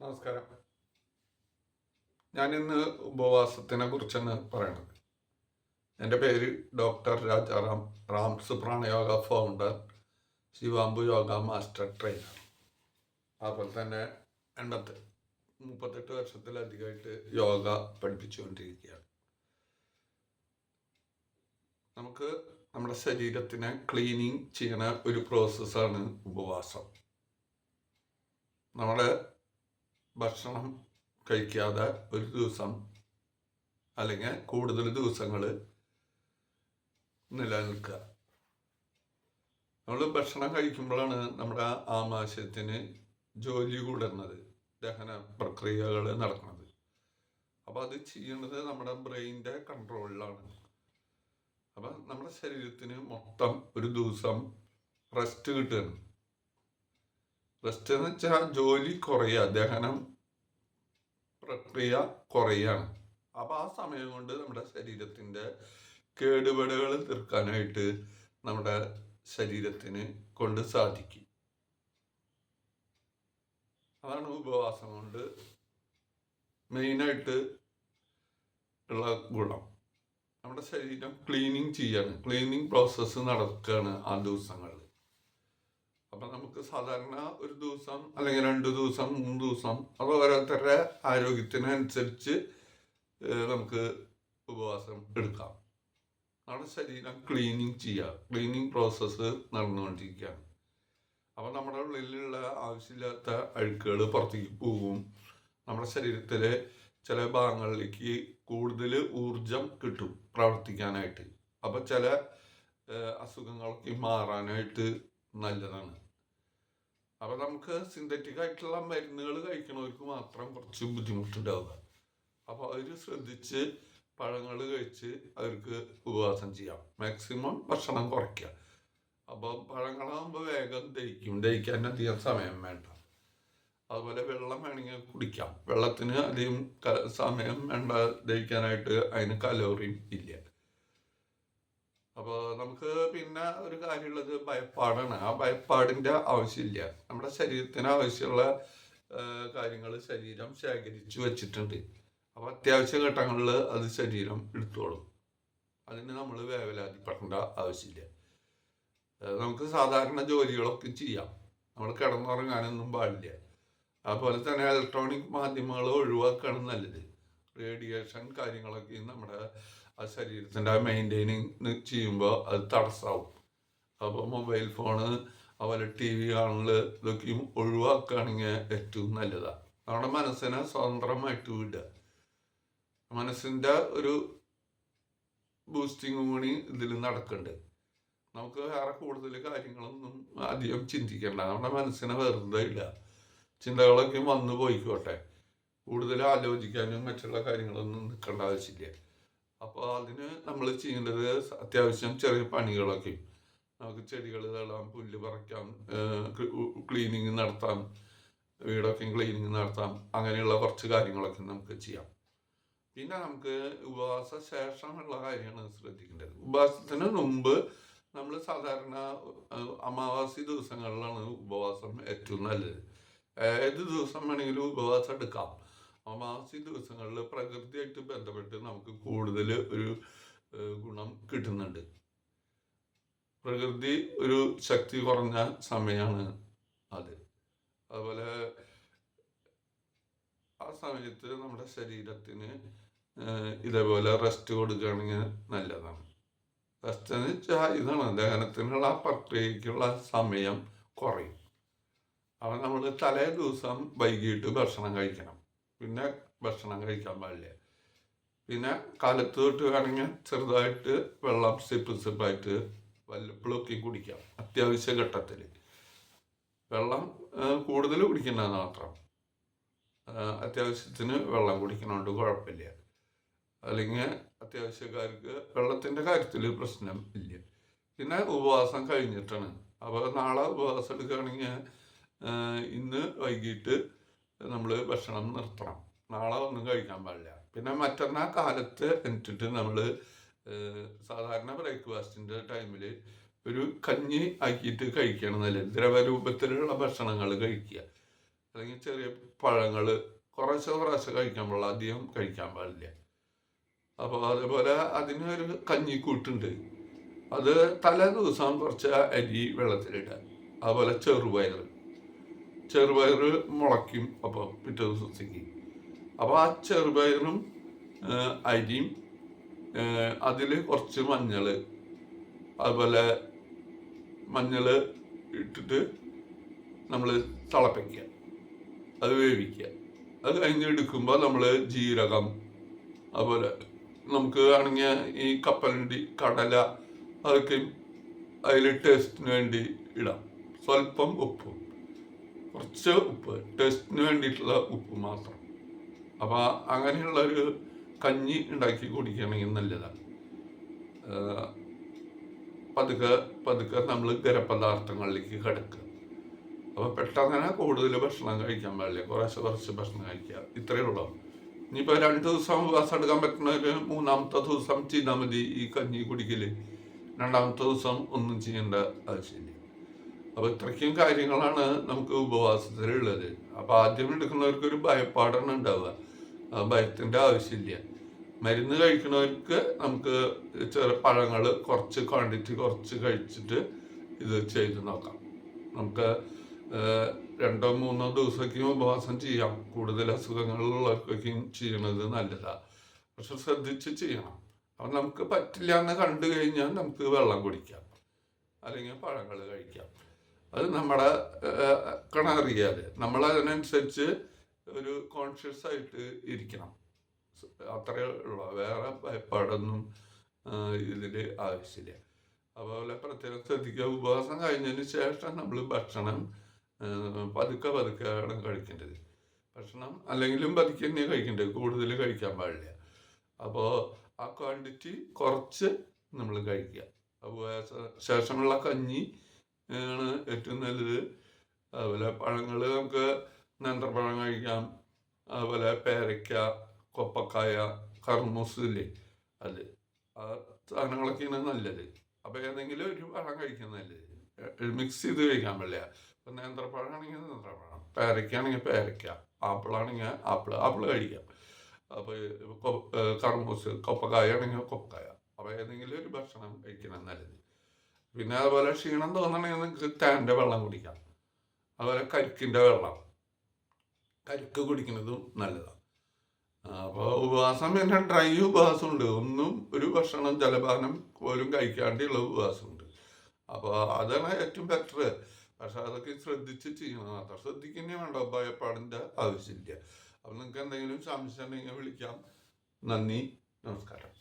നമസ്കാരം. ഞാൻ ഇന്ന് ഉപവാസത്തിനെ കുറിച്ചാണ് പറയണത് എന്റെ പേര് doctor Rajaram Rams Pranayoga founder Shivambu yoga master trainer അതുപോലെ തന്നെ എൺപത്തി മുപ്പത്തെട്ട് വർഷത്തിലധികമായിട്ട് യോഗ പഠിപ്പിച്ചുകൊണ്ടിരിക്കുകയാണ്. നമുക്ക് നമ്മുടെ ശരീരത്തിനെ ക്ലീനിങ് ചെയ്യുന്ന ഒരു പ്രോസസ്സാണ് ഉപവാസം. നമ്മുടെ ഭക്ഷണം കഴിക്കാതെ ഒരു ദിവസം അല്ലെങ്കിൽ കൂടുതൽ ദിവസങ്ങൾ നിലനിൽക്കുക. നമ്മൾ ഭക്ഷണം കഴിക്കുമ്പോഴാണ് നമ്മുടെ ആമാശയത്തിന് ജോലി കൂടുന്നത് ദഹന പ്രക്രിയകൾ നടക്കുന്നത്. അപ്പോൾ അത് ചെയ്യുന്നത് നമ്മുടെ ബ്രെയിന്റെ കൺട്രോളിലാണ്. അപ്പം നമ്മുടെ ശരീരത്തിന് മൊത്തം ഒരു ദിവസം റെസ്റ്റ് കിട്ടുകയാണ്. റെസ്റ്റ് എന്ന് വെച്ചാൽ ജോലി കുറയുക ദഹനം പ്രക്രിയ കുറയാണ്. അപ്പോൾ ആ സമയം കൊണ്ട് നമ്മുടെ ശരീരത്തിന്റെ കേടുപാടുകൾ തീർക്കാനായിട്ട് നമ്മുടെ ശരീരത്തിന് കൊണ്ട് സാധിക്കും. അതാണ് ഉപവാസം കൊണ്ട് മെയിനായിട്ട് ഉള്ള ഗുണം. നമ്മുടെ ശരീരം ക്ലീനിങ് ചെയ്യാണ് ക്ലീനിങ് പ്രോസസ്സ് നടക്കുകയാണ് ആ ദിവസങ്ങളിൽ. അപ്പൊ നമുക്ക് സാധാരണ ഒരു ദിവസം അല്ലെങ്കിൽ രണ്ട് ദിവസം മൂന്ന് ദിവസം അത് ഓരോരുത്തരുടെ ആരോഗ്യത്തിനനുസരിച്ച് നമുക്ക് ഉപവാസം എടുക്കാം. നമ്മുടെ ശരീരം ക്ലീനിങ് ചെയ്യുക ക്ലീനിങ് പ്രോസസ്സ് നടന്നുകൊണ്ടിരിക്കുകയാണ്. അപ്പം നമ്മുടെ ഉള്ളിലുള്ള ആവശ്യമില്ലാത്ത അഴുക്കുകൾ പുറത്തേക്ക് പോകും. നമ്മുടെ ശരീരത്തിലെ ചില ഭാഗങ്ങളിലേക്ക് കൂടുതൽ ഊർജം കിട്ടും പ്രവർത്തിക്കാനായിട്ട്. അപ്പം ചില അസുഖങ്ങളൊക്കെ മാറാനായിട്ട് നല്ലതാണ്. അപ്പൊ നമുക്ക് സിന്തറ്റിക് ആയിട്ടുള്ള മരുന്നുകൾ കഴിക്കുന്നവർക്ക് മാത്രം കുറച്ച് ബുദ്ധിമുട്ടുണ്ടാവുക. അപ്പോൾ അവർ ശ്രദ്ധിച്ച് പഴങ്ങൾ കഴിച്ച് അവർക്ക് ഉപവാസം ചെയ്യാം. മാക്സിമം ഭക്ഷണം കുറയ്ക്കുക. അപ്പോൾ പഴങ്ങളാകുമ്പോൾ വേഗം ദഹിക്കും. ദഹിക്കാൻ അധികം സമയം വേണ്ട. അതുപോലെ വെള്ളം വേണമെങ്കിൽ കുടിക്കാം. വെള്ളത്തിന് അധികം സമയം വേണ്ട ദഹിക്കാനായിട്ട് അതിന് കലോറിയും ഇല്ല. അപ്പോൾ നമുക്ക് പിന്നെ ഒരു കാര്യമുള്ളത് ഭയപ്പാടാണ്. ആ ഭയപ്പാടിന്റെ ആവശ്യമില്ല. നമ്മുടെ ശരീരത്തിന് ആവശ്യമുള്ള കാര്യങ്ങൾ ശരീരം ശേഖരിച്ചു വെച്ചിട്ടുണ്ട്. അപ്പോൾ അത്യാവശ്യ ഘട്ടങ്ങളിൽ അത് ശരീരം എടുത്തോളും. അതിന് നമ്മൾ വേവലാതിപ്പെടേണ്ട ആവശ്യമില്ല. നമുക്ക് സാധാരണ ജോലികളൊക്കെ ചെയ്യാം. നമ്മൾ കിടന്നുറങ്ങാനൊന്നും പാടില്ല. അതുപോലെ തന്നെ ഇലക്ട്രോണിക് മാധ്യമങ്ങൾ ഒഴിവാക്കുകയാണ് നല്ലത്. റേഡിയേഷൻ കാര്യങ്ങളൊക്കെ നമ്മുടെ ആ ശരീരത്തിന്റെ മെയിന്റെയിനിങ് ചെയ്യുമ്പോൾ അത് തടസ്സമാവും അപ്പോൾ മൊബൈൽ ഫോണ് അതുപോലെ ടി വി കാണൽ ഇതൊക്കെയും ഒഴിവാക്കുകയാണെങ്കിൽ ഏറ്റവും നല്ലതാണ് നമ്മുടെ മനസ്സിനെ സ്വതന്ത്രമായിട്ട് വിടുക. മനസ്സിന്റെ ഒരു ബൂസ്റ്റിങ്ങും കൂടി ഇതിൽ നടക്കുന്നുണ്ട്. നമുക്ക് വേറെ കൂടുതൽ കാര്യങ്ങളൊന്നും അധികം ചിന്തിക്കേണ്ട. നമ്മുടെ മനസ്സിനെ വെറുതെ ഇല്ല ചിന്തകളൊക്കെ വന്നു പോയിക്കോട്ടെ. കൂടുതൽ ആലോചിക്കാനും മറ്റുള്ള കാര്യങ്ങളൊന്നും നിൽക്കേണ്ട ആവശ്യമില്ല. അപ്പോൾ അതിന് നമ്മൾ ചെയ്യേണ്ടത് അത്യാവശ്യം ചെറിയ പണികളൊക്കെ. നമുക്ക് ചെടികൾ തള്ളാം പുല്ല് പറിക്കാം ക്ലീനിങ് നടത്താം വീടൊക്കെ ക്ലീനിങ് നടത്താം അങ്ങനെയുള്ള കുറച്ച് കാര്യങ്ങളൊക്കെ നമുക്ക് ചെയ്യാം. പിന്നെ നമുക്ക് ഉപവാസ ശേഷമുള്ള കാര്യമാണ് ശ്രദ്ധിക്കേണ്ടത്. ഉപവാസത്തിന് മുമ്പ് നമ്മൾ സാധാരണ അമാവാസി ദിവസങ്ങളിലാണ് ഉപവാസം ഏറ്റവും നല്ലത്. ഏത് ദിവസം വേണമെങ്കിലും ഉപവാസം എടുക്കാം. അമാവാസി ദിവസങ്ങളിൽ പ്രകൃതിയായിട്ട് ബന്ധപ്പെട്ട് നമുക്ക് കൂടുതൽ ഒരു ഗുണം കിട്ടുന്നുണ്ട്. പ്രകൃതി ഒരു ശക്തി കുറഞ്ഞ സമയമാണ് അത്. അതുപോലെ ആ സമയത്ത് നമ്മുടെ ശരീരത്തിന് ഇതേപോലെ റെസ്റ്റ് കൊടുക്കുകയാണെങ്കിൽ നല്ലതാണ്. റെസ്റ്റ് എന്ന് വെച്ചാൽ ഇതാണ്. ദഹനത്തിനുള്ള പ്രക്രിയക്കുള്ള സമയം കുറയും. അപ്പം നമ്മൾ തലേ ദിവസം വൈകിട്ട് ഭക്ഷണം കഴിക്കണം. പിന്നെ ഭക്ഷണം കഴിക്കാൻ പാടില്ല. പിന്നെ കാലത്ത് തൊട്ട് വേണമെങ്കിൽ ചെറുതായിട്ട് വെള്ളം സിപ്പ് സിപ്പായിട്ട് വല്ലപ്പോഴൊക്കെ കുടിക്കാം. അത്യാവശ്യ ഘട്ടത്തിൽ വെള്ളം കൂടുതൽ കുടിക്കുന്നത് മാത്രം. അത്യാവശ്യത്തിന് വെള്ളം കുടിക്കണോണ്ട് കുഴപ്പമില്ല. അല്ലെങ്കിൽ അത്യാവശ്യക്കാർക്ക് വെള്ളത്തിന്റെ കാര്യത്തിൽ പ്രശ്നം ഇല്ല. പിന്നെ ഉപവാസം കഴിഞ്ഞിട്ടാണ്. അപ്പോൾ നാളെ ഉപവാസം എടുക്കുകയാണെങ്കിൽ ഇന്ന് വൈകിട്ട് നമ്മൾ ഭക്ഷണം നിർത്തണം. നാളെ ഒന്നും കഴിക്കാൻ പാടില്ല. പിന്നെ മറ്റന്നാ കാലത്ത് എന്നിട്ട് നമ്മൾ സാധാരണ ബ്രേക്ക്ഫാസ്റ്റിന്റെ ടൈമിൽ ഒരു കഞ്ഞി ആക്കിയിട്ട് കഴിക്കണം നല്ല ദ്രവരൂപത്തിലുള്ള ഭക്ഷണങ്ങൾ കഴിക്കുക. അല്ലെങ്കിൽ ചെറിയ പഴങ്ങൾ കുറച്ച് പ്രാവശ്യം കഴിക്കാൻ പാടില്ല. അധികം കഴിക്കാൻ പാടില്ല. അപ്പോൾ അതേപോലെ അതിനൊരു കഞ്ഞിക്കൂട്ടുണ്ട്. അത് തലേ ദിവസം കുറച്ച് അരി വെള്ളത്തിലിടുക. അതുപോലെ ചെറുപയർ ചെറുപയർ മുളയ്ക്കും അപ്പോൾ പിറ്റേ ദിവസത്തേക്ക് അപ്പോൾ ആ ചെറുപയറും അരിയും അതിൽ കുറച്ച് മഞ്ഞൾ അതുപോലെ മഞ്ഞൾ ഇട്ടിട്ട് നമ്മൾ തിളപ്പിക്കുക. അത് വേവിക്കുക. അത് കഴിഞ്ഞ് എടുക്കുമ്പോൾ നമ്മൾ ജീരകം അതുപോലെ നമുക്ക് ആണെങ്കിൽ ഈ കപ്പലണ്ടി കടല അതൊക്കെ അതിൽ ടേസ്റ്റിന് വേണ്ടി ഇടാം. സ്വല്പം ഉപ്പും. കുറച്ച് ഉപ്പ് ടേസ്റ്റിന് വേണ്ടിയിട്ടുള്ള ഉപ്പ് മാത്രം. അപ്പോൾ അങ്ങനെയുള്ള ഒരു കഞ്ഞി ഉണ്ടാക്കി കുടിക്കുകയാണെങ്കിൽ നല്ലതാണ് പതുക്കെ പതുക്കെ നമ്മൾ ഗരപദാർത്ഥങ്ങളിലേക്ക് കിടക്കുക. അപ്പോൾ പെട്ടെന്ന് കൂടുതൽ ഭക്ഷണം കഴിക്കാൻ പാടില്ല. കുറേശ്ശെ കുറച്ച് ഭക്ഷണം കഴിക്കുക. ഇത്രയേ ഉള്ളൂ. ഇനിയിപ്പോൾ രണ്ട് ദിവസം ഉപവാസം എടുക്കാൻ പറ്റുന്ന ഒരു മൂന്നാമത്തെ ദിവസം ചെയ്താൽ മതി ഈ കഞ്ഞി കുടിക്കൽ രണ്ടാമത്തെ ദിവസം ഒന്നും ചെയ്യേണ്ട ആവശ്യമില്ല. അപ്പോൾ ഇത്രയ്ക്കും കാര്യങ്ങളാണ് നമുക്ക് ഉപവാസത്തിലുള്ളത്. അപ്പോൾ ആദ്യം എടുക്കുന്നവർക്ക് ഒരു ഭയപ്പാടാണ് ഉണ്ടാവുക. ആ ഭയത്തിന്റെ ആവശ്യമില്ല. മരുന്ന് കഴിക്കുന്നവർക്ക് നമുക്ക് ചെറു പഴങ്ങൾ കുറച്ച് ക്വാണ്ടിറ്റി കുറച്ച് കഴിച്ചിട്ട് ഇത് ചെയ്ത് നോക്കാം. നമുക്ക് രണ്ടോ മൂന്നോ ദിവസമൊക്കെയും ഉപവാസം ചെയ്യാം. കൂടുതൽ അസുഖങ്ങളുള്ളവർക്കൊക്കെയും ചെയ്യണത് നല്ലതാണ് പക്ഷെ ശ്രദ്ധിച്ച് ചെയ്യണം. അപ്പം നമുക്ക് പറ്റില്ല എന്ന് കണ്ടു കഴിഞ്ഞാൽ നമുക്ക് വെള്ളം കുടിക്കാം. അല്ലെങ്കിൽ പഴങ്ങൾ കഴിക്കാം. അത് നമ്മുടെ കണറിയാൽ നമ്മൾ അതിനനുസരിച്ച് ഒരു കോൺഷ്യസ് ആയിട്ട് ഇരിക്കണം. അത്രയേ ഉള്ളൂ. വേറെ ഭയപ്പാടൊന്നും ഇതിൽ ആവശ്യമില്ല. അതുപോലെ പ്രത്യേകം ശ്രദ്ധിക്കുക. ഉപവാസം കഴിഞ്ഞതിന് ശേഷം നമ്മൾ ഭക്ഷണം പതുക്കെ പതുക്കെയാണ് കഴിക്കേണ്ടത്. ഭക്ഷണം അല്ലെങ്കിലും പതുക്കെ തന്നെ കഴിക്കേണ്ടത്. കൂടുതൽ കഴിക്കാൻ പാടില്ല. അപ്പോൾ ആ ക്വാണ്ടിറ്റി കുറച്ച് നമ്മൾ കഴിക്കുക. ഉപവാസ ശേഷമുള്ള കഞ്ഞി ആണ് ഏറ്റവും നല്ലത്. അതുപോലെ പഴങ്ങൾ നമുക്ക് നന്ത്രപ്പഴം കഴിക്കാം. അതുപോലെ പേരയ്ക്ക കൊപ്പക്കായ കർമ്മൂസ് ഇല്ലേ? അത് ആ സാധനങ്ങളൊക്കെയാണ് നല്ലത്. അപ്പോൾ ഏതെങ്കിലും ഒരു പഴം കഴിക്കുന്നത് നല്ലത്. മിക്സ് ചെയ്ത് കഴിക്കാൻ പാടില്ല. നേന്ത്രപ്പഴം ആണെങ്കിൽ നേന്ത്രപ്പഴം പേരയ്ക്കാണെങ്കിൽ പേരയ്ക്ക ആപ്പിളാണെങ്കിൽ ആപ്പിൾ ആപ്പിൾ കഴിക്കാം. അപ്പോൾ കർമ്മൂസ് കൊപ്പക്കായ ആണെങ്കിൽ കൊപ്പക്കായ. അപ്പോൾ ഏതെങ്കിലും ഒരു ഭക്ഷണം കഴിക്കണം നല്ലത്. പിന്നെ അതുപോലെ ക്ഷീണം തോന്നണമെങ്കിൽ തേന്റെ വെള്ളം കുടിക്കാം. അതുപോലെ കരിക്കിന്റെ വെള്ളം. കരിക്ക് കുടിക്കുന്നതും നല്ലതാണ് അപ്പോൾ ഉപവാസം പിന്നെ ഡ്രൈ ഉപവാസം ഉണ്ട് ഒന്നും ഒരു ഭക്ഷണം ജലപാനം പോലും കഴിക്കാണ്ടുള്ള ഉപവാസമുണ്ട്. അപ്പോൾ അതാണ് ഏറ്റവും ബെറ്റർ പക്ഷെ അതൊക്കെ ശ്രദ്ധിച്ച് ചെയ്യണം. അത്ര ശ്രദ്ധിക്കുന്നേ വേണ്ട. ഭയപ്പാടിന്റെ ആവശ്യമില്ല. അപ്പം നിങ്ങൾക്ക് എന്തെങ്കിലും സംശയം ഉണ്ടെങ്കിൽ വിളിക്കാം. നന്ദി. നമസ്കാരം.